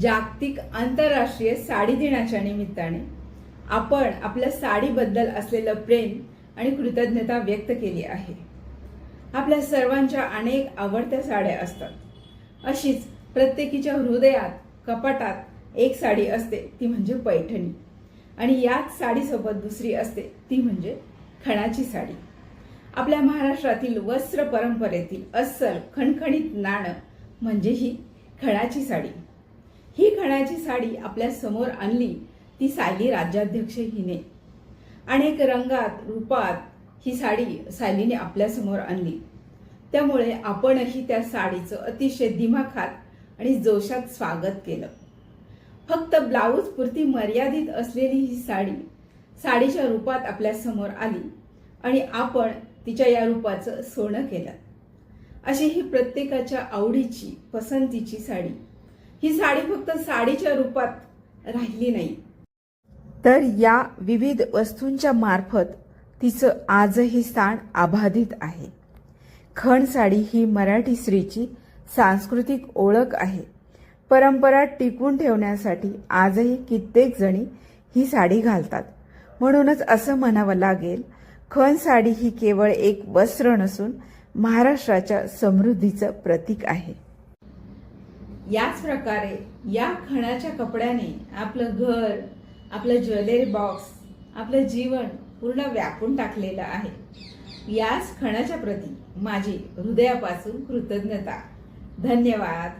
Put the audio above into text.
जागतिक आंतरराष्ट्रीय साडी दिनाच्या निमित्ताने आपण आपल्या साडीबद्दल असलेलं प्रेम आणि कृतज्ञता व्यक्त केली आहे. आपल्या सर्वांच्या अनेक आवडत्या साड्या असतात. अशीच प्रत्येकीच्या हृदयात कपाटात एक साडी असते ती म्हणजे पैठणी. आणि याच साडीसोबत दुसरी असते ती म्हणजे खणाची साडी. आपल्या महाराष्ट्रातील वस्त्र परंपरेतील अस्सल खणखणीत नाणं म्हणजे ही खणाची साडी. ही खणाची साडी आपल्यासमोर आणली ती सायली राज्याध्यक्ष हिने. अनेक रंगात रूपात ही साडी सायलीने आपल्यासमोर आणली. त्यामुळे आपणही त्या साडीचं अतिशय दिमाखात आणि जोशात स्वागत केलं. फक्त ब्लाऊज पुरती मर्यादित असलेली ही साडी साडीच्या रूपात आपल्यासमोर आली आणि आपण तिच्या या रूपाचं सोनं केलं. अशी ही प्रत्येकाच्या आवडीची पसंतीची साडी. ही साडी फक्त साडीच्या रूपात राहिली नाही. तर या विविध वस्तूंच्या मार्फत तिचं आजही स्थान अबाधित आहे. खण साडी ही मराठी स्त्रीची सांस्कृतिक ओळख आहे. परंपरा टिकून ठेवण्यासाठी आजही कित्येक जणी ही साडी घालतात. म्हणूनच असं म्हणावं लागेल खण साडी ही केवळ एक वस्त्र नसून महाराष्ट्राच्या समृद्धीचं प्रतीक आहे. याच प्रकारे या खणाच्या कपड्याने आपलं घर आपलं ज्वेलरी बॉक्स आपलं जीवन पूर्ण व्यापून टाकलेलं आहे. याच खणाच्या प्रती माझी हृदयापासून कृतज्ञता. धन्यवाद.